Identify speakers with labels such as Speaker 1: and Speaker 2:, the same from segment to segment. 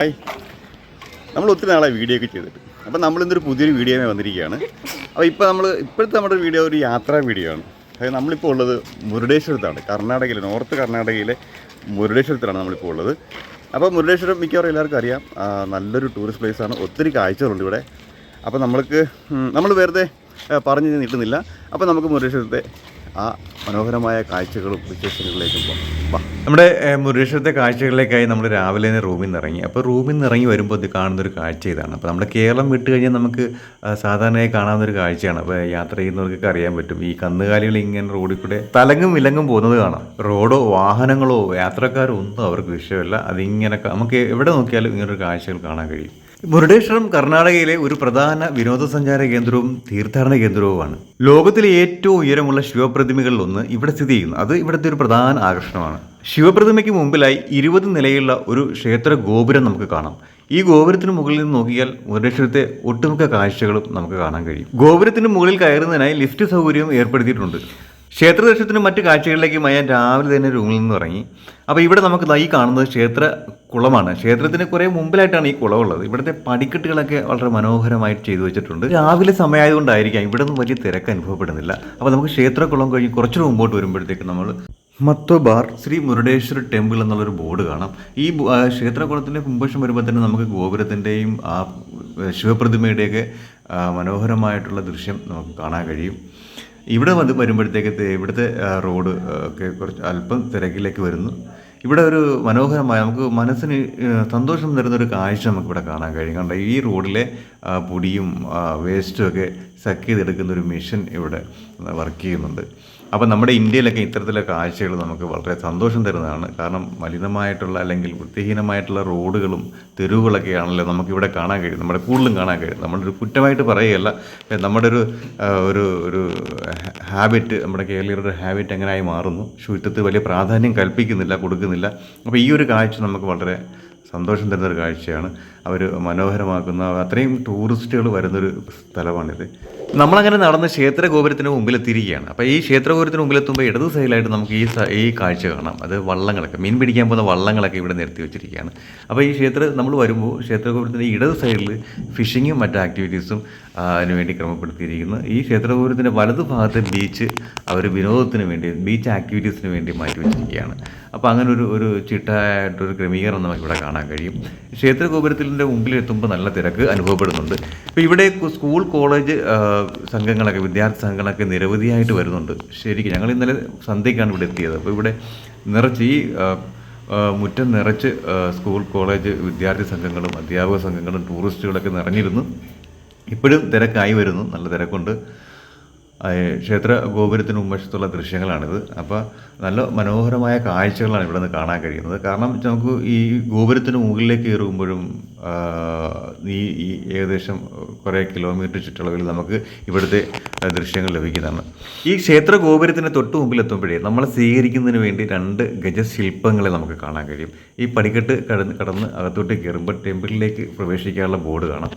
Speaker 1: Hi. നമ്മൾ ഒത്തിരി നാളായി വീഡിയോ ഒക്കെ ചെയ്തിട്ട്. അപ്പം നമ്മളിന്നൊരു പുതിയൊരു വീഡിയോയിൽ വന്നിരിക്കുകയാണ്. അപ്പോൾ ഇപ്പോൾ നമ്മൾ ഇപ്പോഴത്തെ നമ്മുടെ വീഡിയോ ഒരു യാത്രാ വീഡിയോ ആണ്. അതായത് നമ്മളിപ്പോൾ ഉള്ളത് മുരുടേശ്വരത്താണ്. കർണാടകയിലെ നോർത്ത് കർണാടകയിലെ മുരുടേശ്വരത്താണ് നമ്മളിപ്പോൾ ഉള്ളത്. അപ്പോൾ മുരുടേശ്വരം മിക്കവാറും എല്ലാവർക്കും അറിയാം. നല്ലൊരു ടൂറിസ്റ്റ് പ്ലേസാണ് ഒത്തിരി കാഴ്ചകളുണ്ട് ഇവിടെ. അപ്പോൾ നമ്മൾക്ക് നമ്മൾ വെറുതെ പറഞ്ഞു പറഞ്ഞ് നീട്ടുന്നില്ല അപ്പോൾ നമുക്ക് മുരുടേശ്വരത്തെ ആ മനോഹരമായ കാഴ്ചകളും വിശേഷങ്ങളിലേക്കും പോകാം.
Speaker 2: നമ്മുടെ മുരുകേശ്വരത്തെ കാഴ്ചകളിലേക്കായി നമ്മൾ രാവിലെ തന്നെ റൂമിൽ നിന്ന് ഇറങ്ങി. അപ്പോൾ റൂമിൽ നിന്ന് ഇറങ്ങി വരുമ്പോൾ ഇത് കാണുന്നൊരു കാഴ്ച ഇതാണ്. അപ്പോൾ നമ്മുടെ കേരളം വിട്ട് കഴിഞ്ഞാൽ നമുക്ക് സാധാരണയായി കാണാവുന്ന ഒരു കാഴ്ചയാണ്. അപ്പോൾ യാത്ര ചെയ്യുന്നവർക്കൊക്കെ അറിയാൻ പറ്റും. ഈ കന്നുകാലികൾ ഇങ്ങനെ റോഡിൽ കൂടെ തലങ്ങും വിലങ്ങും പോകുന്നത് കാണാം. റോഡോ വാഹനങ്ങളോ യാത്രക്കാരോ ഒന്നും അവർക്ക് വിഷയമല്ല. അതിങ്ങനെ നമുക്ക് എവിടെ നോക്കിയാലും ഇങ്ങനൊരു കാഴ്ചകൾ കാണാൻ കഴിയും. മുരുടേശ്വരം കർണാടകയിലെ ഒരു പ്രധാന വിനോദസഞ്ചാര കേന്ദ്രവും തീർത്ഥാടന കേന്ദ്രവുമാണ്. ലോകത്തിലെ ഏറ്റവും ഉയരമുള്ള ശിവപ്രതിമകളിൽ ഒന്ന് ഇവിടെ സ്ഥിതി ചെയ്യുന്നു. അത് ഇവിടുത്തെ ഒരു പ്രധാന ആകർഷണമാണ്. ശിവപ്രതിമയ്ക്ക് മുമ്പിലായി ഇരുപത് നിലയുള്ള ഒരു ക്ഷേത്ര ഗോപുരം നമുക്ക് കാണാം. ഈ ഗോപുരത്തിന് മുകളിൽ നിന്ന് നോക്കിയാൽ മുരുടേശ്വരത്തെ ഒട്ടുമിക്ക കാഴ്ചകളും നമുക്ക് കാണാൻ കഴിയും. ഗോപുരത്തിന് മുകളിൽ കയറുന്നതിനായി ലിഫ്റ്റ് സൗകര്യവും ഏർപ്പെടുത്തിയിട്ടുണ്ട്. ക്ഷേത്ര ദർശനത്തിനും മറ്റു കാഴ്ചകളിലേക്കും ഞാൻ രാവിലെ തന്നെ റൂമിൽ നിന്ന് ഇറങ്ങി. അപ്പോൾ ഇവിടെ നമുക്ക് ഈ കാണുന്നത് ക്ഷേത്ര കുളമാണ്. ക്ഷേത്രത്തിന് കുറേ മുമ്പിലായിട്ടാണ് ഈ കുളമുള്ളത് ഇവിടുത്തെ പടിക്കെട്ടുകളൊക്കെ വളരെ മനോഹരമായിട്ട് ചെയ്തു വെച്ചിട്ടുണ്ട്. രാവിലെ സമയമായതുകൊണ്ടായിരിക്കാം. ഇവിടെ ഒന്നും വലിയ തിരക്ക് അനുഭവപ്പെടുന്നില്ല. അപ്പോൾ നമുക്ക് ക്ഷേത്രക്കുളം കഴിഞ്ഞ് കുറച്ചുകൂടെ മുമ്പോട്ട് വരുമ്പോഴത്തേക്ക് നമ്മൾ മത്തോബാർ ശ്രീ മുരുടേശ്വര ടെമ്പിൾ എന്നുള്ളൊരു ബോർഡ് കാണാം. ഈ ക്ഷേത്രകുളത്തിന്റെ മുമ്പശം വരുമ്പോൾ തന്നെ നമുക്ക് ഗോപുരത്തിന്റെയും ആ ശിവപ്രതിമയുടെയൊക്കെ മനോഹരമായിട്ടുള്ള ദൃശ്യം നമുക്ക് കാണാൻ കഴിയും. ഇവിടെ വന്ന് വരുമ്പോഴത്തേക്ക് ഇവിടുത്തെ റോഡ് ഒക്കെ കുറച്ച് അല്പം തിരക്കിലേക്ക് വരുന്നു. ഇവിടെ ഒരു മനോഹരമായ നമുക്ക് മനസ്സിന് സന്തോഷം തരുന്ന ഒരു കാഴ്ച നമുക്ക് ഇവിടെ കാണാൻ കഴിയും. കാരണം ഈ റോഡിലെ പൊടിയും വേസ്റ്റും ഒക്കെ സക്ക് ചെയ്തെടുക്കുന്ന ഒരു മെഷീൻ ഇവിടെ വർക്ക് ചെയ്യുന്നുണ്ട്. അപ്പം നമ്മുടെ ഇന്ത്യയിലൊക്കെ ഇത്തരത്തിലുള്ള കാഴ്ചകൾ നമുക്ക് വളരെ സന്തോഷം തരുന്നതാണ്. കാരണം മലിനമായിട്ടുള്ള അല്ലെങ്കിൽ വൃത്തിഹീനമായിട്ടുള്ള റോഡുകളും തെരുവുകളൊക്കെ തെരുവുകളൊക്കെയാണല്ലോ നമുക്കിവിടെ കാണാൻ കഴിയും നമ്മുടെ കൂടുതലും കാണാൻ കഴിയും. നമ്മളൊരു കുറ്റമായിട്ട് പറയുകയല്ല നമ്മുടെ ഒരു ഒരു ഒരു ഹാബിറ്റ് നമ്മുടെ കേരളീയരുടെ ഹാബിറ്റ് എങ്ങനെയായി മാറുന്നു? ശുചിത്വത്തിൽ വലിയ പ്രാധാന്യം കൽപ്പിക്കുന്നില്ല കൊടുക്കുന്നില്ല. അപ്പോൾ ഈ ഒരു കാഴ്ച നമുക്ക് വളരെ സന്തോഷം തരുന്ന ഒരു കാഴ്ചയാണ്. അവർ മനോഹരമാക്കുന്ന അത്രയും ടൂറിസ്റ്റുകൾ വരുന്നൊരു സ്ഥലമാണിത്. നമ്മളങ്ങനെ നടന്ന് ക്ഷേത്ര ഗോപുരത്തിന് മുമ്പിലെത്തിയിരിക്കുകയാണ്. അപ്പോൾ ഈ ക്ഷേത്രഗോപുരത്തിന് മുമ്പിലെത്തുമ്പോൾ ഇടത് സൈഡിലായിട്ട് നമുക്ക് ഈ ഈ കാഴ്ച കാണാം. അത് വള്ളങ്ങളൊക്കെ മീൻ പിടിക്കാൻ പോകുന്ന വള്ളങ്ങളൊക്കെ ഇവിടെ നിർത്തി വെച്ചിരിക്കുകയാണ്. അപ്പോൾ ഈ ക്ഷേത്ര നമ്മൾ വരുമ്പോൾ ക്ഷേത്ര ഇടതു സൈഡിൽ ഫിഷിങ്ങും മറ്റ് ആക്ടിവിറ്റീസും ആ, അതിനു വേണ്ടി ക്രമപ്പെടുത്തിയിരിക്കുന്നു. ഈ ക്ഷേത്ര ഗോപുരത്തിന്റെ വലതു ഭാഗത്തെ ബീച്ച് അവർ വിനോദത്തിന് വേണ്ടി ബീച്ച് ആക്ടിവിറ്റീസിന് വേണ്ടി മാറ്റി വെച്ചിരിക്കുകയാണ്. അപ്പോൾ അങ്ങനെ ഒരു ഒരു ചിട്ടായിട്ടൊരു ക്രമീകരണം നമുക്കിവിടെ കാണാൻ കഴിയും. ക്ഷേത്ര ഗോപുരത്തിന്റെ മുമ്പിൽ എത്തുമ്പോൾ നല്ല തിരക്ക് അനുഭവപ്പെടുന്നുണ്ട്. ഇപ്പോൾ ഇവിടെ സ്കൂൾ കോളേജ് സംഘങ്ങളൊക്കെ വിദ്യാർത്ഥി സംഘങ്ങളൊക്കെ നിരവധിയായിട്ട് വരുന്നുണ്ട്. ശരിക്കും ഞങ്ങൾ ഇന്നലെ സന്ധ്യയ്ക്കാണ് ഇവിടെ എത്തിയത്. അപ്പോൾ ഇവിടെ നിറച്ച് ഈ മുറ്റം നിറച്ച് സ്കൂൾ കോളേജ് വിദ്യാർത്ഥി സംഘങ്ങളും അധ്യാപക സംഘങ്ങളും ടൂറിസ്റ്റുകളൊക്കെ നിറഞ്ഞിരുന്നു. ഇപ്പോഴും തിരക്കായി വരുന്നു. നല്ല തിരക്കുണ്ട്. ക്ഷേത്ര ഗോപുരത്തിന് ഉമ്മശത്തുള്ള ദൃശ്യങ്ങളാണിത്. അപ്പോൾ നല്ല മനോഹരമായ കാഴ്ചകളാണ് ഇവിടെ നിന്ന് കാണാൻ കഴിയുന്നത്. കാരണം നമുക്ക് ഈ ഗോപുരത്തിന് മുകളിലേക്ക് കയറുമ്പോഴും ഈ ഈ ഏകദേശം കുറേ കിലോമീറ്റർ ചുറ്റളവിൽ നമുക്ക് ഇവിടുത്തെ ദൃശ്യങ്ങൾ ലഭിക്കുന്നതാണ്. ഈ ക്ഷേത്ര ഗോപുരത്തിന് തൊട്ട് മുമ്പിൽ എത്തുമ്പോഴേ നമ്മളെ സ്വീകരിക്കുന്നതിന് വേണ്ടി രണ്ട് ഗജശില്പങ്ങളെ നമുക്ക് കാണാൻ കഴിയും. ഈ പടിക്കെട്ട് കടന്ന് കടന്ന് അകത്തോട്ട് കയറുമ്പോൾ ടെമ്പിളിലേക്ക് പ്രവേശിക്കാനുള്ള ബോർഡ് കാണാം.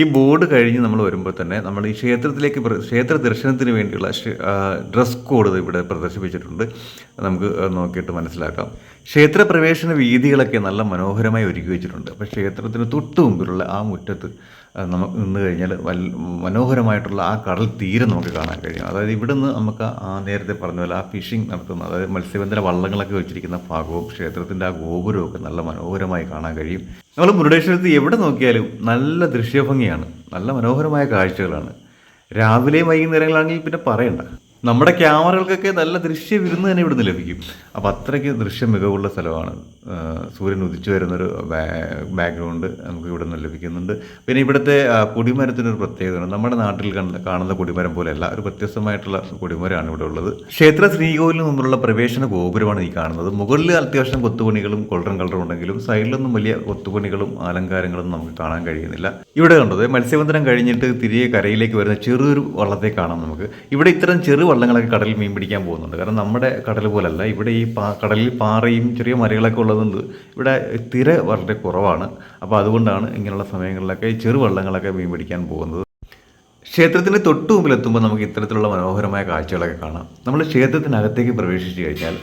Speaker 2: ഈ ബോർഡ് കഴിഞ്ഞ് നമ്മൾ വരുമ്പോൾ തന്നെ നമ്മൾ ഈ ക്ഷേത്രത്തിലേക്ക് ക്ഷേത്ര ദർശനത്തിന് വേണ്ടിയുള്ള ഡ്രസ് കോഡ് ഇവിടെ പ്രദർശിപ്പിച്ചിട്ടുണ്ട്. നമുക്ക് നോക്കിയിട്ട് മനസ്സിലാക്കാം. ക്ഷേത്ര പ്രവേശന വീതികളൊക്കെ നല്ല മനോഹരമായി ഒരുക്കി വെച്ചിട്ടുണ്ട്. അപ്പോൾ ക്ഷേത്രത്തിന് തൊട്ട് മുമ്പിലുള്ള ആ മുറ്റത്ത് നമുക്ക് നിന്ന് കഴിഞ്ഞാൽ വൽ മനോഹരമായിട്ടുള്ള ആ കടൽ തീരം നമുക്ക് കാണാൻ കഴിയും. അതായത് ഇവിടുന്ന് നമുക്ക് ആ നേരത്തെ പറഞ്ഞ പോലെ ആ ഫിഷിംഗ് നടത്തുന്ന അതായത് മത്സ്യബന്ധന വള്ളങ്ങളൊക്കെ വെച്ചിരിക്കുന്ന ഭാഗവും ക്ഷേത്രത്തിന്റെ ആ ഗോപുരവും ഒക്കെ നല്ല മനോഹരമായി കാണാൻ കഴിയും. നമ്മൾ മുരുടേശ്വരത്ത് എവിടെ നോക്കിയാലും നല്ല ദൃശ്യഭംഗിയാണ്. നല്ല മനോഹരമായ കാഴ്ചകളാണ്. രാവിലെയും വൈകുന്നേരങ്ങളാണെങ്കിൽ പിന്നെ പറയണ്ട. നമ്മുടെ ക്യാമറകൾക്കൊക്കെ നല്ല ദൃശ്യ വിരുന്ന് തന്നെ ഇവിടുന്ന് ലഭിക്കും. അപ്പോൾ അത്രയ്ക്ക് ദൃശ്യ മികവുള്ള സ്ഥലമാണ്. സൂര്യൻ ഉദിച്ചു വരുന്നൊരു ബാക്ക്ഗ്രൗണ്ട് നമുക്ക് ഇവിടെ നിന്ന് ലഭിക്കുന്നുണ്ട്. പിന്നെ ഇവിടുത്തെ കൊടിമരത്തിനൊരു പ്രത്യേകതയാണ് നമ്മുടെ നാട്ടിൽ കാണുന്ന കൊടിമരം പോലെയല്ല ഒരു വ്യത്യസ്തമായിട്ടുള്ള കൊടിമരമാണ് ഇവിടെ ഉള്ളത്. ക്ഷേത്ര ശ്രീകോവിലിന് നിന്നുള്ള പ്രവേശന ഗോപുരമാണ് ഈ കാണുന്നത്. മുകളിൽ അത്യാവശ്യം കൊത്തുപണികളും ഗോൾഡൻ കളറും ഉണ്ടെങ്കിലും സൈഡിലൊന്നും വലിയ കൊത്തുപണികളും അലങ്കാരങ്ങളും നമുക്ക് കാണാൻ കഴിയുന്നില്ല. ഇവിടെ കണ്ടത് മത്സ്യബന്ധനം കഴിഞ്ഞിട്ട് തിരികെ കരയിലേക്ക് വരുന്ന ചെറിയൊരു വള്ളത്തെ കാണാം നമുക്ക്. ഇവിടെ ഇത്തരം ചെറു വള്ളങ്ങളൊക്കെ കടലിൽ മീൻ പിടിക്കാൻ പോകുന്നുണ്ട്. കാരണം നമ്മുടെ കടൽ പോലല്ല. ഇവിടെ ഈ പാ കടലിൽ പാറയും ചെറിയ മരകളൊക്കെ ഉള്ളതുകൊണ്ട് ഇവിടെ തിര വളരെ കുറവാണ്. അപ്പോൾ അതുകൊണ്ടാണ് ഇങ്ങനെയുള്ള സമയങ്ങളിലൊക്കെ ഈ ചെറു വള്ളങ്ങളൊക്കെ മീൻ പിടിക്കാൻ പോകുന്നത്. ക്ഷേത്രത്തിന് തൊട്ടു മുമ്പിലെത്തുമ്പോൾ നമുക്ക് ഇത്തരത്തിലുള്ള മനോഹരമായ കാഴ്ചകളൊക്കെ കാണാം. നമ്മൾ ക്ഷേത്രത്തിനകത്തേക്ക് പ്രവേശിച്ചു കഴിഞ്ഞാൽ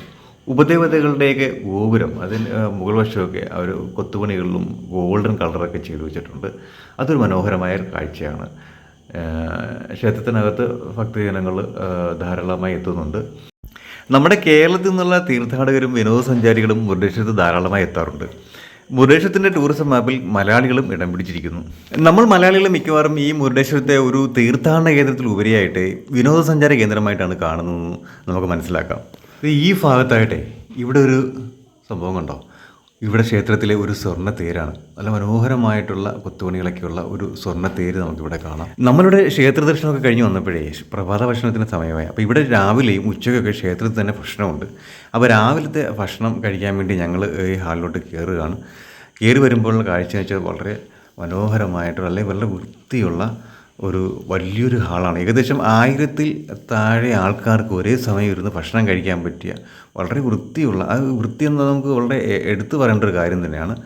Speaker 2: ഉപദേവതകളുടെയൊക്കെ ഗോപുരം അതിന് മുകൾ വശമൊക്കെ അവർ കൊത്തുപണികളിലും ഗോൾഡൻ കളറൊക്കെ ചെയ്തു വെച്ചിട്ടുണ്ട്. അതൊരു മനോഹരമായ കാഴ്ചയാണ്. ക്ഷേത്രത്തിനകത്ത് ഭക്തജനങ്ങൾ ധാരാളമായി എത്തുന്നുണ്ട്. നമ്മുടെ കേരളത്തിൽ നിന്നുള്ള തീർത്ഥാടകരും വിനോദസഞ്ചാരികളും മുരുടേശ്വരത്ത് ധാരാളമായി എത്താറുണ്ട്. മുരുടേശ്വരത്തിന്റെ ടൂറിസം മാപ്പിൽ മലയാളികളും ഇടം പിടിച്ചിരിക്കുന്നു. നമ്മൾ മലയാളികൾ മിക്കവാറും ഈ മുരുടേശ്വരത്തെ ഒരു തീർത്ഥാടന കേന്ദ്രത്തിൽ ഉപരിയായിട്ട് വിനോദസഞ്ചാര കേന്ദ്രമായിട്ടാണ് കാണുന്നതെന്ന് നമുക്ക് മനസ്സിലാക്കാം. ഈ ഭാഗത്തായിട്ടെ ഇവിടെ ഒരു സംഭവം കണ്ടോ? ഇവിടെ ക്ഷേത്രത്തിലെ ഒരു സ്വർണ തേരാണ്. നല്ല മനോഹരമായിട്ടുള്ള കൊത്തുപണികളൊക്കെയുള്ള ഒരു സ്വർണ തേര് നമുക്കിവിടെ കാണാം. നമ്മളുടെ ക്ഷേത്ര ദർശനമൊക്കെ കഴിഞ്ഞ് വന്നപ്പോഴേ പ്രഭാത ഭക്ഷണത്തിന് സമയമായി. അപ്പോൾ ഇവിടെ രാവിലെയും ഉച്ചയ്ക്കൊക്കെ ക്ഷേത്രത്തിൽ തന്നെ ഭക്ഷണമുണ്ട്. അപ്പോൾ രാവിലത്തെ ഭക്ഷണം കഴിക്കാൻ വേണ്ടി ഞങ്ങൾ ഈ ഹാളിലോട്ട് കയറുകയാണ്. കയറി വരുമ്പോഴുള്ള കാഴ്ച വെച്ചാൽ വളരെ മനോഹരമായിട്ടുള്ള അല്ലെങ്കിൽ വളരെ വൃത്തിയുള്ള ഒരു വലിയൊരു ഹാളാണ്. ഏകദേശം ആയിരത്തിൽ താഴെ ആൾക്കാർക്ക് ഒരേ സമയം ഇരുന്ന് ഭക്ഷണം കഴിക്കാൻ പറ്റിയ വളരെ വൃത്തിയുള്ള ആ വൃത്തി എന്നത് നമുക്ക് വളരെ എടുത്തു പറയേണ്ട ഒരു കാര്യം തന്നെയാണ്.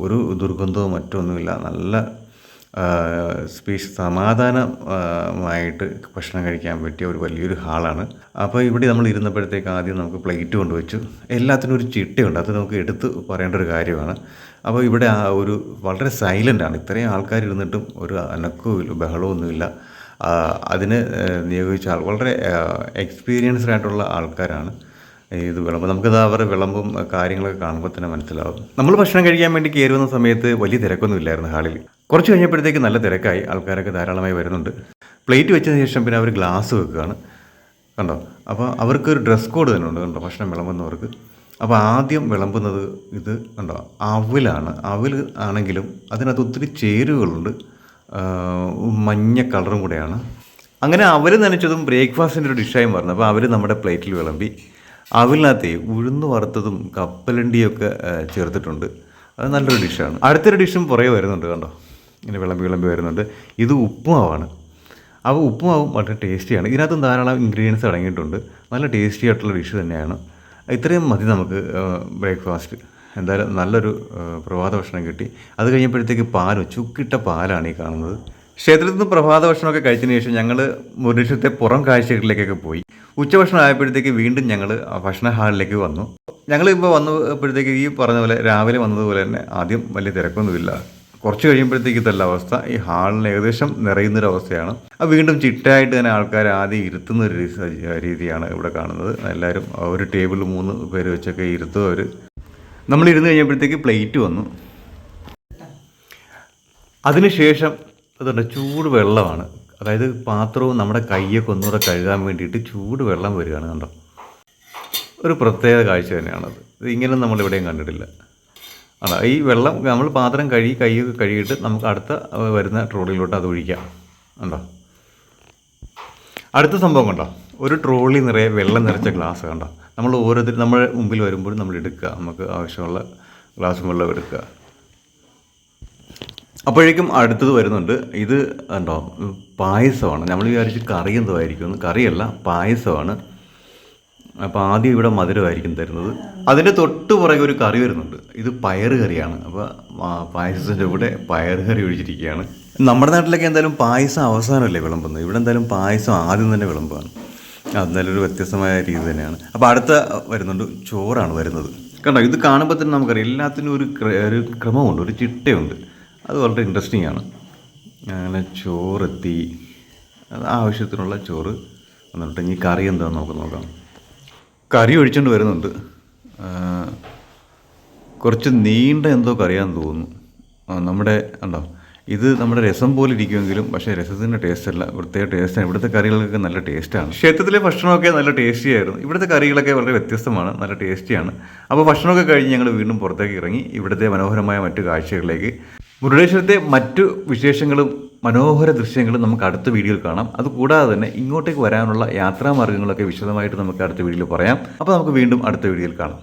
Speaker 2: ഒരു ദുർഗന്ധവും മറ്റൊന്നുമില്ല. നല്ല സ്പീഷ് സമാധാനമായിട്ട് ഭക്ഷണം കഴിക്കാൻ പറ്റിയ ഒരു വലിയൊരു ഹാളാണ്. അപ്പോൾ ഇവിടെ നമ്മൾ ഇരുന്നപ്പോഴത്തേക്ക് ആദ്യം നമുക്ക് പ്ലേറ്റ് കൊണ്ടുവച്ചു. എല്ലാത്തിനും ഒരു ചിട്ടയുണ്ട്. അത് നമുക്ക് എടുത്ത് പറയേണ്ട ഒരു കാര്യമാണ്. അപ്പോൾ ഇവിടെ ആ ഒരു വളരെ സൈലന്റാണ് ഇത്രയും ആൾക്കാർ ഇരുന്നിട്ടും ഒരു അനക്കവും ബഹളമൊന്നുമില്ല അതിന് നിയോഗിച്ച ആൾ വളരെ എക്സ്പീരിയൻസ്ഡ് ആയിട്ടുള്ള ആൾക്കാരാണ് ഇത് വിളമ്പ് നമുക്കത് അവരുടെ വിളമ്പും കാര്യങ്ങളൊക്കെ കാണുമ്പോൾ തന്നെ മനസ്സിലാവും. നമ്മൾ ഭക്ഷണം കഴിക്കാൻ വേണ്ടി കയറി വന്ന സമയത്ത് വലിയ തിരക്കൊന്നും ഇല്ലായിരുന്നു ഹാളിൽ. കുറച്ച് കഴിഞ്ഞപ്പോഴത്തേക്ക് നല്ല തിരക്കായി. ആൾക്കാരൊക്കെ ധാരാളമായി വരുന്നുണ്ട്. പ്ലേറ്റ് വെച്ചതിന് ശേഷം പിന്നെ അവർ ഗ്ലാസ് വെക്കുകയാണ്. കണ്ടോ? അപ്പോൾ അവർക്കൊരു ഡ്രസ് കോഡ് തന്നെ ഉണ്ട്. കണ്ടോ? ഭക്ഷണം വിളമ്പുന്നവർക്ക്. അപ്പോൾ ആദ്യം വിളമ്പുന്നത് ഇത് കണ്ടോ? അവിലാണ്. അവിൽ ആണെങ്കിലും അതിനകത്ത് ഒത്തിരി ചേരുവകളുണ്ട്. മഞ്ഞ കളറും കൂടെയാണ്. അങ്ങനെ അവർ നനച്ചതും ബ്രേക്ക്ഫാസ്റ്റിന്റെ ഒരു ഡിഷായി പറഞ്ഞു അപ്പോൾ അവർ നമ്മുടെ പ്ലേറ്റിൽ വിളമ്പി അവിലിനകത്ത് ഉഴുന്ന് വറുത്തതും കപ്പലണ്ടിയൊക്കെ ചേർത്തിട്ടുണ്ട്. അത് നല്ലൊരു ഡിഷാണ്. അടുത്തൊരു ഡിഷും പുറകെ വരുന്നുണ്ട് കണ്ടോ? ഇങ്ങനെ വിളമ്പി വിളമ്പി വരുന്നുണ്ട്. ഇത് ഉപ്പുമാവാണ്. അപ്പോൾ ഉപ്പുമാവും വളരെ ടേസ്റ്റിയാണ്. ഇതിനകത്തും ധാരാളം ഇൻഗ്രീഡിയൻസ് അടങ്ങിയിട്ടുണ്ട്. നല്ല ടേസ്റ്റി ആയിട്ടുള്ള ഡിഷ് തന്നെയാണ്. ഇത്രയും മതി നമുക്ക് ബ്രേക്ക്ഫാസ്റ്റ്. എന്തായാലും നല്ലൊരു പ്രഭാത ഭക്ഷണം കിട്ടി. അത് കഴിഞ്ഞപ്പോഴത്തേക്ക് പാലും ചുക്കിട്ട പാലാണ് ഈ കാണുന്നത്. ക്ഷേത്രത്തിൽ നിന്ന് പ്രഭാത ഭക്ഷണമൊക്കെ കഴിച്ചതിന് ശേഷം ഞങ്ങൾ മുരുടേശ്വരത്തെ പുറം കാഴ്ചകളിലേക്കൊക്കെ പോയി. ഉച്ചഭക്ഷണം ആയപ്പോഴത്തേക്ക് വീണ്ടും ഞങ്ങൾ ഭക്ഷണ ഹാളിലേക്ക് വന്നു. ഞങ്ങൾ ഇപ്പോൾ വന്നപ്പോഴത്തേക്ക് ഈ പറഞ്ഞ പോലെ രാവിലെ വന്നതുപോലെ തന്നെ ആദ്യം വലിയ തിരക്കൊന്നുമില്ല. കുറച്ച് കഴിയുമ്പോഴത്തേക്ക് തല്ല അവസ്ഥ. ഈ ഹാളിന് ഏകദേശം നിറയുന്നൊരവസ്ഥയാണ്. അത് വീണ്ടും ചിട്ടയായിട്ട് തന്നെ ആൾക്കാർ ആദ്യം ഇരുത്തുന്ന ഒരു രീതിയാണ് ഇവിടെ കാണുന്നത്. എല്ലാവരും ഒരു ടേബിൾ മൂന്ന് പേര് വെച്ചൊക്കെ ഇരുത്തും അവർ നമ്മൾ ഇരുന്ന് കഴിഞ്ഞപ്പോഴത്തേക്ക് പ്ലേറ്റ് വന്നു. അതിനുശേഷം അതുകൊണ്ട് ചൂട് വെള്ളമാണ്. അതായത് പാത്രവും നമ്മുടെ കൈയൊക്കെ ഒന്നുകൂടെ കഴുകാൻ വേണ്ടിയിട്ട് ചൂട് വെള്ളം വരികയാണ് കണ്ടോ. ഒരു പ്രത്യേക കാഴ്ച തന്നെയാണത്. ഇത് ഇങ്ങനെ നമ്മളിവിടെയും കണ്ടിട്ടില്ല. അതാ ഈ വെള്ളം നമ്മൾ പാത്രം കഴുകി കൈയൊക്കെ കഴുകിയിട്ട് നമുക്ക് അടുത്ത വരുന്ന ട്രോളിയിലോട്ട് അത് ഒഴിക്കാം. ഉണ്ടോ അടുത്ത സംഭവം കണ്ടോ? ഒരു ട്രോളി നിറയെ വെള്ളം നിറച്ച ഗ്ലാസ് കണ്ടോ? നമ്മൾ ഓരോരുത്തർ നമ്മൾ മുമ്പിൽ വരുമ്പോഴും നമ്മൾ എടുക്കുക. നമുക്ക് ആവശ്യമുള്ള ഗ്ലാസ് വെള്ളം എടുക്കുക. അപ്പോഴേക്കും അടുത്തത് വരുന്നുണ്ട്. ഇത് ഉണ്ടോ പായസമാണ്. നമ്മൾ വിചാരിച്ച് കറി എന്തോ ആയിരിക്കും കറിയല്ല പായസമാണ്. അപ്പോൾ ആദ്യം ഇവിടെ മധുരമായിരിക്കും തരുന്നത്. അതിന്റെ തൊട്ട് പുറകെ ഒരു കറി വരുന്നുണ്ട്. ഇത് പയർ കറിയാണ്. അപ്പോൾ പായസത്തിന്റെ കൂടെ പയർ കറി ഒഴിച്ചിരിക്കുകയാണ്. നമ്മുടെ നാട്ടിലൊക്കെ എന്തായാലും പായസം അവസാനമല്ലേ വിളമ്പുന്നത്? ഇവിടെ എന്തായാലും പായസം ആദ്യം തന്നെ വിളമ്പാണ് അതെന്തായാലും ഒരു വ്യത്യസ്തമായ രീതി തന്നെയാണ്. അപ്പോൾ അടുത്ത വരുന്നുണ്ട് ചോറാണ് വരുന്നത്. കണ്ടോ ഇത് കാണുമ്പോൾ തന്നെ നമുക്കറിയാം. എല്ലാത്തിനും ഒരു ഒരു ക്രമമുണ്ട് ഒരു ചിട്ടയുണ്ട്. അത് വളരെ ഇൻട്രസ്റ്റിംഗ് ആണ്. അങ്ങനെ ചോറെത്തി. ആവശ്യത്തിനുള്ള ചോറ് വന്നിട്ട് ഇനി കറി എന്താണെന്ന് നമുക്ക് നോക്കാം. കറി ഒഴിച്ചുകൊണ്ട് വരുന്നുണ്ട്. കുറച്ച് നീണ്ട എന്തോ കറിയാന്ന് തോന്നുന്നു. നമ്മുടെ ഉണ്ടോ ഇത് നമ്മുടെ രസം പോലെ ഇരിക്കുമെങ്കിലും പക്ഷേ രസത്തിന്റെ ടേസ്റ്റ് അല്ല. പ്രത്യേക ടേസ്റ്റാണ് ഇവിടുത്തെ കറികൾക്കൊക്കെ നല്ല ടേസ്റ്റാണ് ക്ഷേത്രത്തിലെ ഭക്ഷണമൊക്കെ നല്ല ടേസ്റ്റി ആയിരുന്നു. ഇവിടുത്തെ കറികളൊക്കെ വളരെ വ്യത്യസ്തമാണ്. നല്ല ടേസ്റ്റിയാണ് അപ്പോൾ ഭക്ഷണമൊക്കെ കഴിഞ്ഞ് ഞങ്ങൾ വീണ്ടും പുറത്തേക്ക് ഇറങ്ങി. ഇവിടുത്തെ മനോഹരമായ മറ്റു കാഴ്ചകളിലേക്ക്. മുരുടേശ്വരത്തെ മറ്റു വിശേഷങ്ങളും മനോഹര ദൃശ്യങ്ങൾ നമുക്ക് അടുത്ത വീഡിയോയിൽ കാണാം. അതുകൂടാതെ തന്നെ ഇങ്ങോട്ടേക്ക് വരാനുള്ള യാത്രാമാർഗങ്ങളൊക്കെ വിശദമായിട്ട് നമുക്ക് അടുത്ത വീഡിയോയിൽ പറയാം. അപ്പോൾ നമുക്ക് വീണ്ടും അടുത്ത വീഡിയോയിൽ കാണാം.